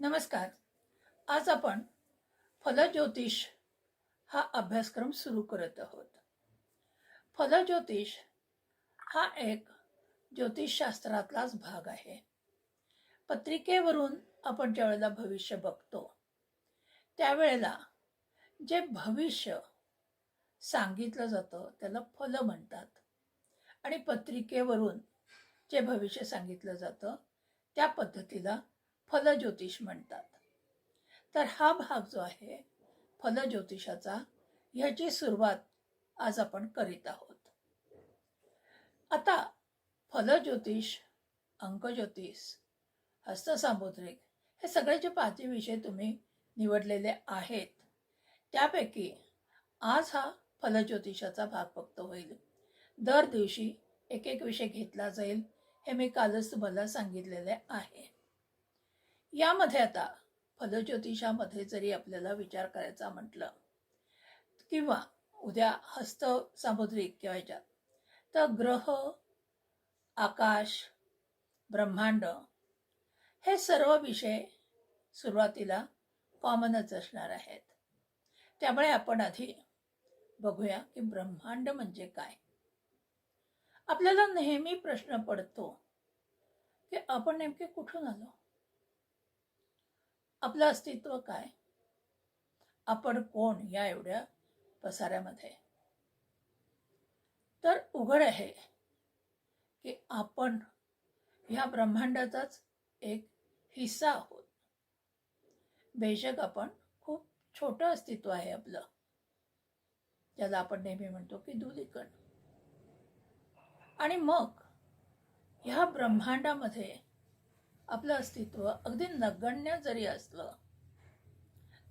नमस्कार. आज आपण फलज्योतिष हा अभ्यासक्रम सुरू करत आहोत. फलज्योतिष हा एक ज्योतिषशास्त्रातलाच भाग आहे. पत्रिकेवरून आपण ज्यावेळेला भविष्य बघतो त्यावेळेला जे भविष्य सांगितलं जातं त्याला फल म्हणतात. आणि पत्रिकेवरून जे भविष्य सांगितलं जातं त्या पद्धतीला फलज्योतिष म्हणतात. तर हा भाग जो आहे फलज्योतिषाचा ह्याची सुरुवात आज आपण करीत आहोत. आता फलज्योतिष अंकज्योतिष हस्तसामुद्रिक हे सगळे जे पाचही विषय तुम्ही निवडलेले आहेत. त्यापैकी आज हा फलज्योतिषाचा भाग फक्त होईल. दर दिवशी एक एक विषय घेतला जाईल हे मी कालच तुम्हाला सांगितलेले आहे. यामध्ये आता फलज्योतिषामध्ये जरी आपल्याला विचार करायचा म्हटलं किंवा उद्या हस्त सामुद्रिक किंवा ह्याच्यात तर ग्रह आकाश ब्रह्मांड हे सर्व विषय सुरुवातीला कॉमनच असणार आहेत. त्यामुळे आपण आधी बघूया की ब्रह्मांड म्हणजे काय. आपल्याला नेहमी प्रश्न पडतो की आपण नेमके कुठून आलो? आपलं अस्तित्व काय? आपण कोण या एवढ्या पसाऱ्यामध्ये? तर उघड आहे की आपण ह्या ब्रह्मांडाचाच एक हिस्सा आहोत. बेशक आपण खूप छोटं अस्तित्व आहे आपलं ज्याला आपण नेहमी म्हणतो की धुलीकण. आणि मग ह्या ब्रह्मांडामध्ये आपलं अस्तित्व अगदी नगण्य जरी असलं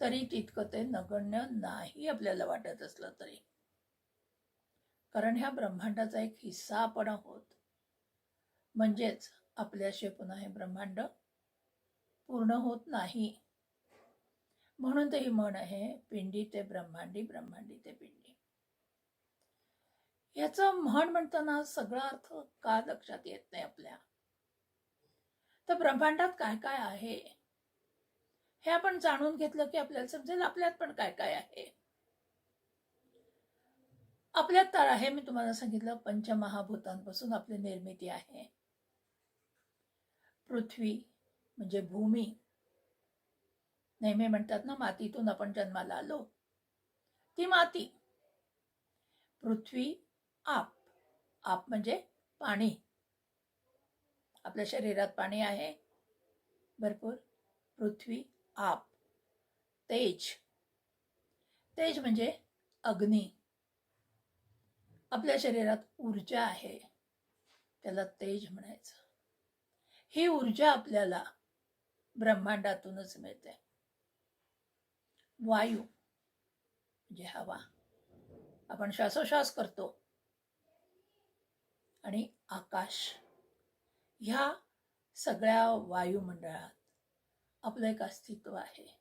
तरी तितकं ते नगण्य नाही आपल्याला वाटत असलं तरी. कारण ह्या ब्रह्मांडाचा एक हिस्सा आपण आहोत. म्हणजेच आपल्याशी पुन्हा हे ब्रह्मांड पूर्ण होत नाही. म्हणून तर ही म्हण आहे पिंडी ते ब्रह्मांडी ब्रह्मांडी ते पिंडी. याचं म्हण म्हणताना सगळा अर्थ का लक्षात येत नाही आपल्या? तर ब्रह्मांडात काय काय आहे? हे आपण जाणून घेतलं की आपल्याला समजेल आपल्यात पण काय काय आहे. आपल्यात तर आहे मी तुम्हाला सांगितलं पंचमहाभूतांपासून आपली निर्मिती आहे. पृथ्वी म्हणजे भूमी. नेहमी म्हणतात ना मातीतून आपण जन्माला आलो. ती माती. पृथ्वी आप. आप म्हणजे पाणी. आपल्या शरीरात पाणी आहे. भरपूर. पृथ्वी आप. तेज. तेज म्हणजे अग्नी. आपल्या शरीरात ऊर्जा आहे. त्याला तेज म्हणायचं. ही ऊर्जा आपल्याला ब्रह्मांडातूनच मिळते. वायू म्हणजे हवा. आपण श्वासोश्वास करतो. आणि आकाश. ह्या सगळ्या वायुमंडळात आपलं एक अस्तित्व आहे.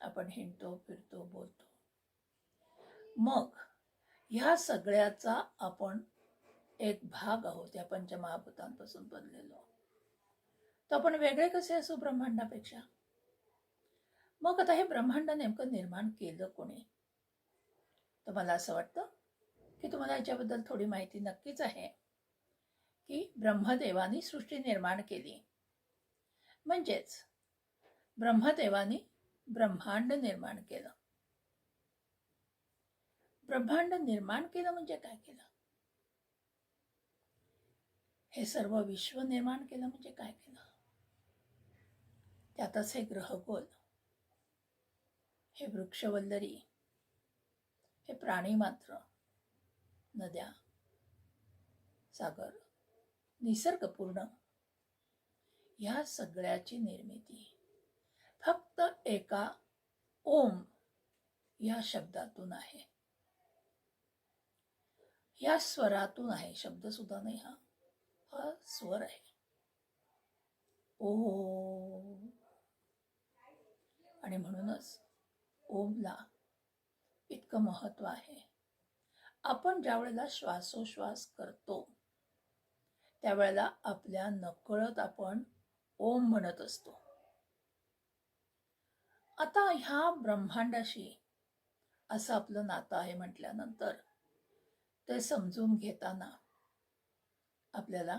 आपण हिंडतो फिरतो बोलतो. मग ह्या सगळ्याचा आपण एक भाग आहोत या पंचमहाभूतांपासून बनलेलो. तर आपण वेगळे कसे असू ब्रह्मांडापेक्षा? मग आता हे ब्रह्मांड नेमकं निर्माण केलं कोणी? तर मला असं वाटतं? की तुम्हाला याच्याबद्दल थोडी माहिती नक्कीच आहे. की ब्रह्मदेवानी सृष्टी निर्माण केली. म्हणजेच ब्रह्मदेवानी ब्रह्मांड निर्माण केलं. ब्रह्मांड निर्माण केलं म्हणजे काय केलं? हे सर्व विश्व निर्माण केलं म्हणजे काय केलं? त्यातच हे ग्रहगोल हे वृक्षवल्लरी हे प्राणी मात्र नद्या सागर निसर्गपूर्ण. ह्या सगळ्याची निर्मिती. फक्त एका ओम या शब्दातून आहे. या स्वरातून आहे. शब्द सुद्धा नाही हा. हा स्वर आहे. ओ आणि म्हणूनच ओमला इतकं महत्त्व आहे. आपण ज्या वेळेला श्वासोश्वास करतो त्यावेळेला आपल्या नकळत आपण ओम म्हणत असतो. आता ह्या ब्रह्मांडाशी असं आपलं नातं आहे म्हटल्यानंतर ते समजून घेताना आपल्याला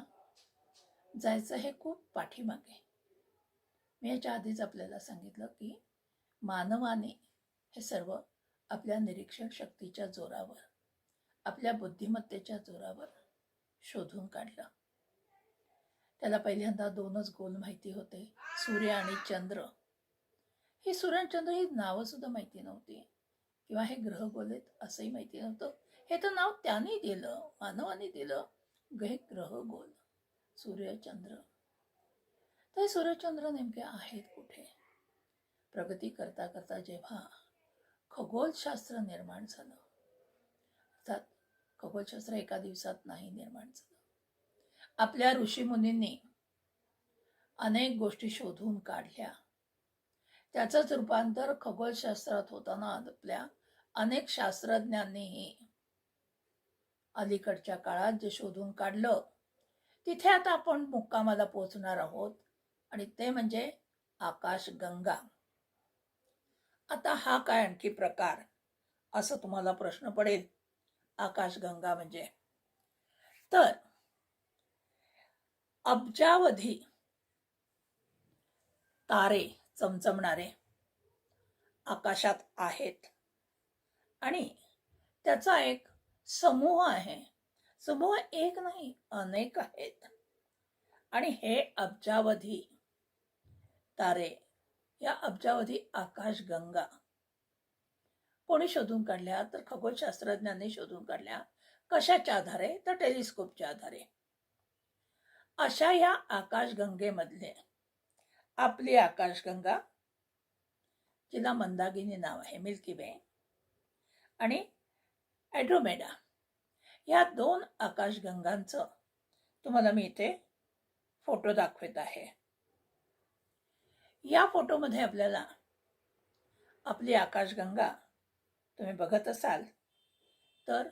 जायचं हे खूप पाठीमागे. मी याच्या आधीच आपल्याला सांगितलं की मानवाने हे सर्व आपल्या निरीक्षण शक्तीच्या जोरावर आपल्या बुद्धिमत्तेच्या जोरावर शोधून काढलं. त्याला पहिल्यांदा दोनच गोल माहिती होते सूर्य आणि चंद्र. हे सूर्य आणि चंद्र ही नावं सुद्धा माहिती नव्हती. किंवा हे ग्रह गोल आहेत असंही माहिती नव्हतं. हे तर नाव त्याने दिलं मानवाने दिलं. हे ग्रह गोल. सूर्यचंद्र तर हे सूर्यचंद्र नेमके आहेत कुठे? प्रगती करता करता जेव्हा खगोलशास्त्र निर्माण झालं. अर्थात खगोलशास्त्र एका दिवसात नाही निर्माण झालं. आपल्या ऋषीमुनींनी अनेक गोष्टी शोधून काढल्या. त्याचंच रूपांतर खगोलशास्त्रात होताना आपल्या अनेक शास्त्रज्ञांनीही अलीकडच्या काळात जे शोधून काढलं तिथे आता आपण मुक्कामाला पोहोचणार आहोत आणि ते म्हणजे आकाशगंगा. आता हा काय आणखी प्रकार? असं तुम्हाला प्रश्न पडेल. आकाशगंगा म्हणजे. तर अब्जावधी तारे चमचमणारे आकाशात आहेत. आणि त्याचा एक समूह आहे. समूह एक नाही अनेक आहेत. आणि हे अब्जावधी तारे या अब्जावधी आकाशगंगा कोणी शोधून काढल्या? तर खगोलशास्त्रज्ञांनी शोधून काढल्या. कशाच्या आधारे? तर टेलिस्कोपच्या आधारे. अशा या आकाशगंगेमधले. आपली आकाशगंगा जिला मंदागिनी नाव आहे मिल्की वे. आणि ॲड्रोमेडा. या दोन आकाशगंगांचं तुम्हाला मी इथे फोटो दाखवत आहे. या फोटोमध्ये आपल्याला आपली आकाशगंगा तुम्ही बघत असाल तर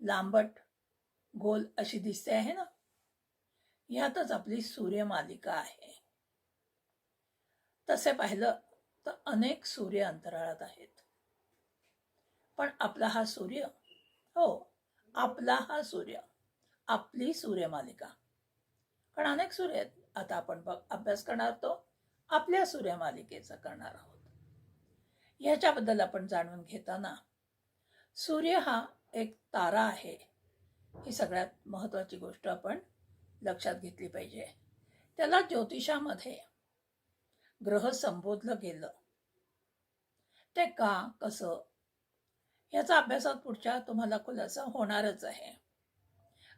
लांबट गोल अशी दिसते आहे ना? यातच आपली सूर्यमालिका आहे. तसे पाहिलं तर अनेक सूर्य अंतराळात आहेत. पण आपला हा सूर्य हो आपला हा सूर्य आपली सूर्यमालिका. कारण अनेक सूर्य आहेत. आता आपण बघ अभ्यास करणार तो आपल्या सूर्यमालिकेचा करणार आहोत. ह्याच्याबद्दल आपण जाणून घेताना सूर्य हा एक तारा आहे. ही सगळ्यात महत्वाची गोष्ट आपण लक्षात घेतली पाहिजे. त्याला ज्योतिषामध्ये ग्रह संबोधलं गेलं. ते का कसं? याचा अभ्यासात पुढच्या तुम्हाला खुलासा होणारच आहे.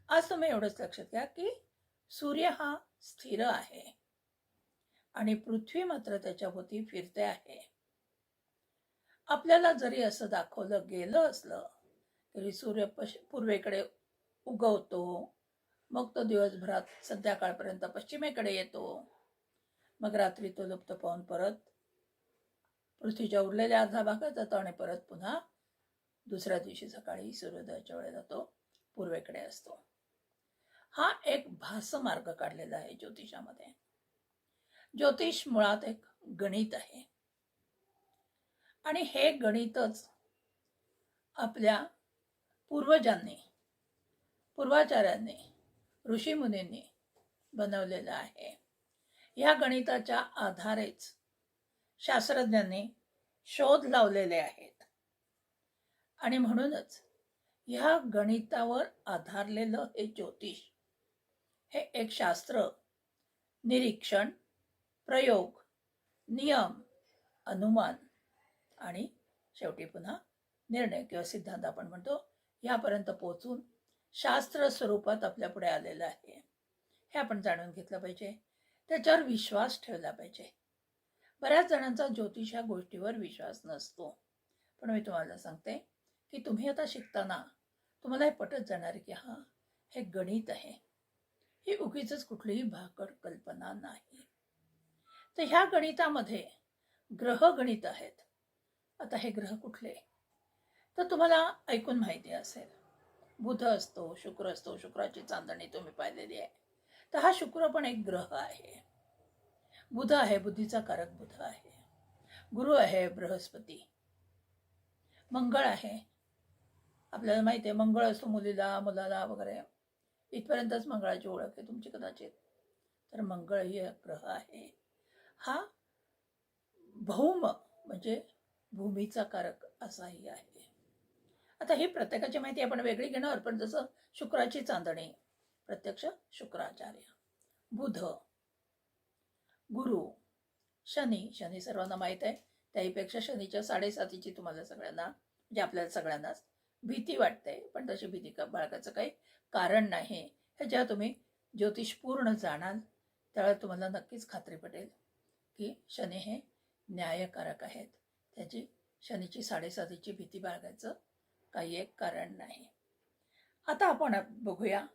आज तुम्ही एवढंच लक्षात घ्या की सूर्य हा स्थिर आहे. आणि पृथ्वी मात्र त्याच्याभोवती फिरते आहे. आपल्याला जरी असं दाखवलं गेलं असलं तरी सूर्य पश पूर्वेकडे उगवतो मग तो दिवसभरात संध्याकाळपर्यंत पश्चिमेकडे येतो. मग रात्री तो लुप्त पाहून परत पृथ्वीच्या उरलेल्या अर्धा भागात जातो आणि परत पुन्हा दुसऱ्या दिवशी सकाळी सूर्योदयाच्या वेळेला तो पूर्वेकडे असतो. हा एक भास मार्ग काढलेला आहे ज्योतिषामध्ये. ज्योतिष मुळात एक गणित आहे. आणि हे गणितच आपल्या पूर्वजांनी पूर्वाचार्यांनी ऋषीमुनींनी बनवलेलं आहे. या गणिताच्या आधारेच शास्त्रज्ञांनी शोध लावलेले आहेत. आणि म्हणूनच ह्या गणितावर आधारलेलं हे ज्योतिष हे एक शास्त्र निरीक्षण प्रयोग नियम अनुमान आणि शेवटी पुन्हा निर्णय किंवा सिद्धांत आपण म्हणतो यापर्यंत पोचून शास्त्र स्वरूपात आपल्या पुढे आलेलं आहे. हे आपण जाणून घेतलं पाहिजे. त्याच्यावर विश्वास ठेवला पाहिजे. बऱ्याच जणांचा ज्योतिष या गोष्टीवर विश्वास नसतो. पण मी तुम्हाला सांगते की तुम्ही आता शिकताना तुम्हाला हे पटत जाणार की हा हे गणित आहे. ही उगीच कुठलीही भाकड कल्पना नाही. तर ह्या गणितामध्ये ग्रह गणित आहेत. आता हे ग्रह कुठले? तर तुम्हाला ऐकून माहिती असेल. बुध असतो शुक्र असतो शुक्राची चांदणी तुम्ही पाहिलेली आहे. तर हा शुक्र पण एक ग्रह आहे. बुध आहे बुद्धीचा कारक बुध आहे. गुरु आहे बृहस्पती. मंगळ आहे. आपल्याला माहिती आहे मंगळ असतो मुलीला मुलाला वगैरे. इथपर्यंतच मंगळाची ओळख आहे तुमची कदाचित. तर मंगळ ही ग्रह आहे. हा भौम म्हणजे भूमीचा कारक असाही आहे. आता ही प्रत्येकाची माहिती आपण वेगळी घेणार पण जसं शुक्राची चांदणी प्रत्यक्ष शुक्राचार्य बुध गुरु शनी शनी सर्वांना माहीत आहे. त्याहीपेक्षा शनीच्या साडेसातीची तुम्हाला सगळ्यांना म्हणजे आपल्याला सगळ्यांनाच भीती वाटते पण तशी भीती का बाळगायचं काही कारण नाही. हे जेव्हा तुम्ही ज्योतिष पूर्ण जाणाल त्यावेळेला तुम्हाला नक्कीच खात्री पटेल की शनी हे न्यायकारक आहेत. त्याची शनीची साडेसातीची भीती बाळगायचं काही एक कारण नाही. आता आपण बघूया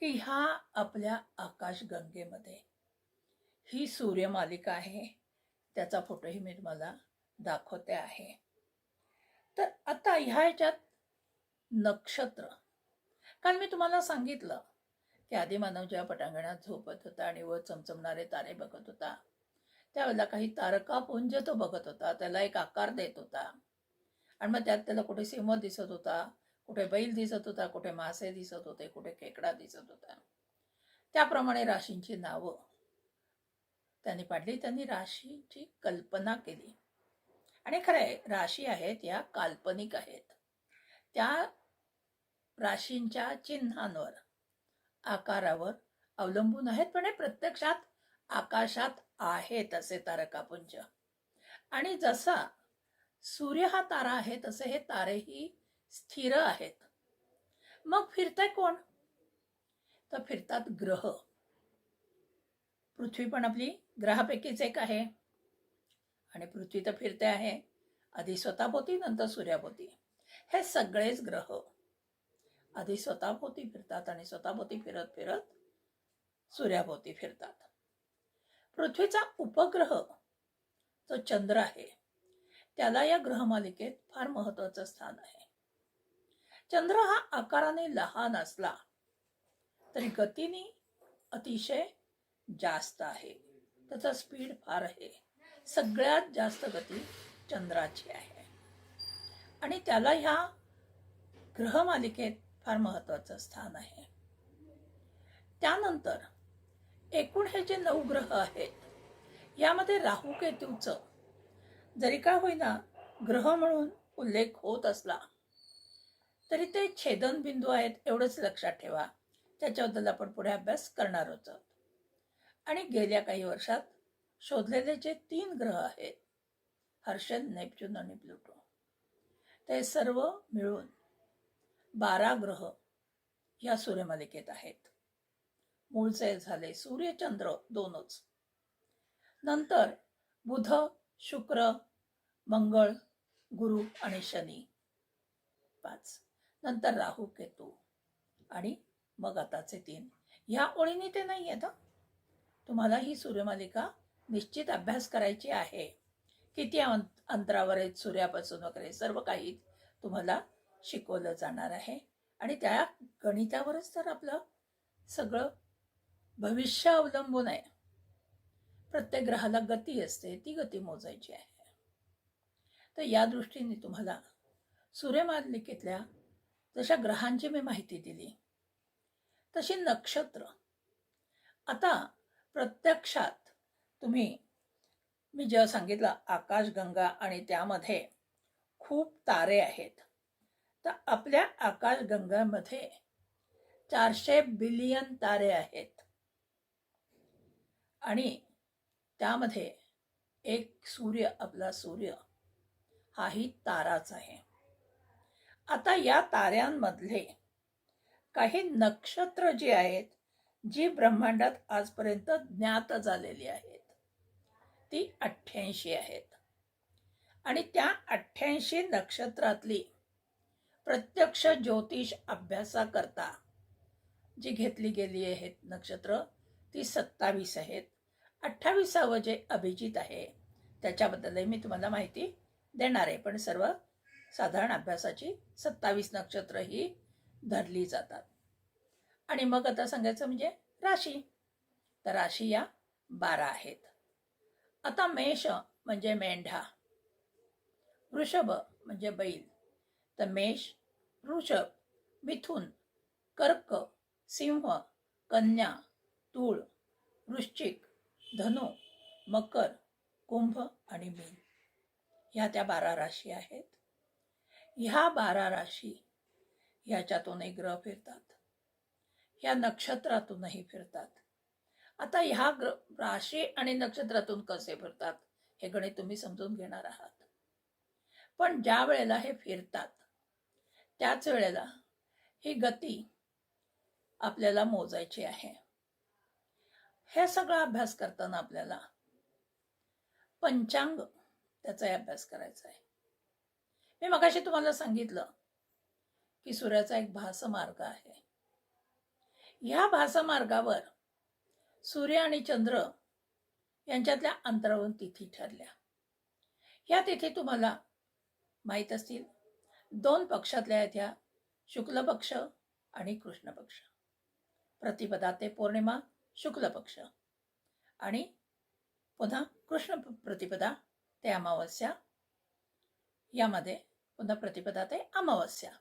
की ह्या आपल्या आकाशगंगेमध्ये ही सूर्यमालिका आहे. त्याचा फोटोही मी तुम्हाला दाखवते आहे. तर आता ह्या ह्याच्यात नक्षत्र. कारण मी तुम्हाला सांगितलं की आधी मानव जेव्हा पटांगणात झोपत होता आणि व चमचमणारे तारे बघत होता. त्यावेळेला काही तारकापुंज तो बघत होता त्याला एक आकार देत होता. आणि मग त्यात त्याला कुठे सिंह दिसत होता कुठे बैल दिसत होता कुठे मासे दिसत होते कुठे खेकडा दिसत होता. त्याप्रमाणे राशींची नावं. त्यांनी पाडली त्यांनी राशीची कल्पना केली. आणि खरं आहे राशी आहेत या काल्पनिक आहेत. त्या राशींच्या चिन्हांवर आकारावर अवलंबून आहेत पण हे प्रत्यक्षात आकाशात आहेत असे तारकापुंज. आणि जसा सूर्य हा तारा आहे तसे हे तारेही स्थिर आहेत. मग फिरताय कोण? तर फिरतात ग्रह. पृथ्वी पण आपली ग्रहापैकीच एक आहे. आणि पृथ्वी तर फिरते आहे. आधी स्वतःभोवती नंतर सूर्याभोवती. हे सगळेच ग्रह. आधी स्वतःभोवती फिरतात आणि स्वतःभोवती फिरत फिरत सूर्याभोवती फिरतात. पृथ्वीचा उपग्रह जो चंद्र आहे त्याला या ग्रहमालिकेत फार महत्वाचं स्थान आहे. चंद्र हा आकाराने लहान असला तरी गतीने अतिशय जास्त आहे. त्याचा स्पीड फार आहे. सगळ्यात जास्त गती चंद्राची आहे. आणि त्याला ह्या ग्रहमालिकेत फार महत्वाचं स्थान आहे. त्यानंतर एकूण हे जे नऊ ग्रह आहेत यामध्ये राहू केतूचं जरी का होईना ग्रह म्हणून उल्लेख होत असला तरी ते छेदन बिंदू आहेत एवढंच लक्षात ठेवा. त्याच्याबद्दल आपण पुढे अभ्यास करणार आहोत आणि गेल्या काही वर्षात शोधलेले जे तीन ग्रह आहेत हर्षद नेपच्यून आणि प्लुटो ते सर्व मिळून बारा ग्रह या सूर्यमालिकेत आहेत. मूळचे झाले सूर्यचंद्र दोनच. नंतर बुध शुक्र मंगळ गुरु आणि शनी. पाच. नंतर राहू केतू आणि मग आताचे तीन. ह्या ओळीने ते नाही आहेत तुम्हाला ही सूर्यमालिका निश्चित अभ्यास करायची आहे. किती अं- अंतरावर आहेत सूर्यापासून वगैरे सर्व काही तुम्हाला शिकवलं जाणार आहे. आणि त्या गणितावरच तर आपलं सगळं भविष्य अवलंबून आहे. प्रत्येक ग्रहाला गती असते ती गती मोजायची आहे. तर या दृष्टीने तुम्हाला सूर्यमालिकेतल्या जशा ग्रहांची मी माहिती दिली तशी नक्षत्र. आता प्रत्यक्षात तुम्ही मी जेव्हा सांगितलं आकाशगंगा आणि त्यामध्ये खूप तारे आहेत. तर आपल्या आकाशगंगामध्ये चारशे बिलियन तारे आहेत. आणि त्यामध्ये एक सूर्य आपला सूर्य हाही ताराच आहे. आता या ताऱ्यांमधले काही नक्षत्र जी आहेत जी ब्रह्मांडात आजपर्यंत ज्ञात झालेली आहेत ती अठ्ठ्याऐंशी आहेत. आणि त्या अठ्ठ्याऐंशी नक्षत्रातली प्रत्यक्ष ज्योतिष अभ्यासाकरता जी घेतली गेली आहेत नक्षत्र ती सत्तावीस आहेत. अठ्ठावीसावं जे अभिजित आहे त्याच्याबद्दलही मी तुम्हाला माहिती देणार आहे. पण सर्व साधारण अभ्यासाची सत्तावीस नक्षत्र ही धरली जातात. आणि मग आता सांगायचं म्हणजे राशी. तर राशी या बारा आहेत. आता मेष म्हणजे मेंढा. वृषभ म्हणजे बैल. तर मेष वृषभ मिथुन कर्क सिंह कन्या तूळ वृश्चिक धनु मकर कुंभ आणि मीन. ह्या त्या बारा राशी आहेत. ह्या बारा राशी ह्याच्यातूनही ग्रह फिरतात. ह्या नक्षत्रातूनही फिरतात. आता ह्या ग्र राशी आणि नक्षत्रातून कसे फिरतात हे गणित तुम्ही समजून घेणार आहात. पण ज्या वेळेला हे फिरतात त्याच वेळेला ही गती आपल्याला मोजायची आहे. हे सगळा अभ्यास करताना आपल्याला पंचांग त्याचाही अभ्यास करायचा आहे. मी मगाशी तुम्हाला सांगितलं की सूर्याचा एक भासमार्ग आहे. ह्या भासमार्गावर सूर्य आणि चंद्र यांच्यातल्या अंतरावरून तिथी ठरल्या. ह्या तिथी तुम्हाला माहीत असतील दोन पक्षातल्या आहेत ह्या शुक्ल पक्ष आणि कृष्ण पक्ष. प्रतिपदा ते पौर्णिमा शुक्ल पक्ष. आणि पुन्हा कृष्ण प्रतिपदा ते अमावस्या. यामध्ये पुन्हा प्रतिपदा ते अमावस्या.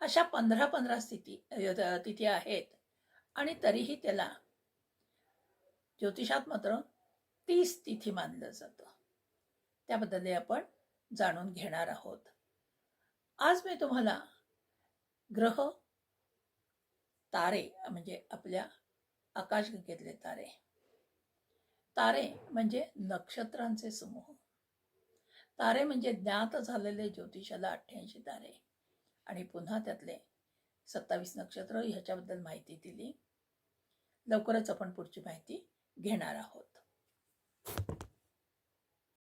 अशा पंधरा पंधरा स्थिती तिथी आहेत. आणि तरीही त्याला ज्योतिषात मात्र तीस तिथी मानलं जातं. त्याबद्दल आपण जाणून घेणार आहोत. आज मी तुम्हाला ग्रह तारे म्हणजे आपल्या आकाशगंगेतले तारे. तारे म्हणजे नक्षत्रांचे समूह. तारे म्हणजे ज्ञात झालेले ज्योतिषाला अठ्ठ्याऐंशी तारे. आणि पुन्हा त्यातले सत्तावीस नक्षत्र ह्याच्याबद्दल माहिती दिली. लवकरच आपण पुढची माहिती घेणार आहोत.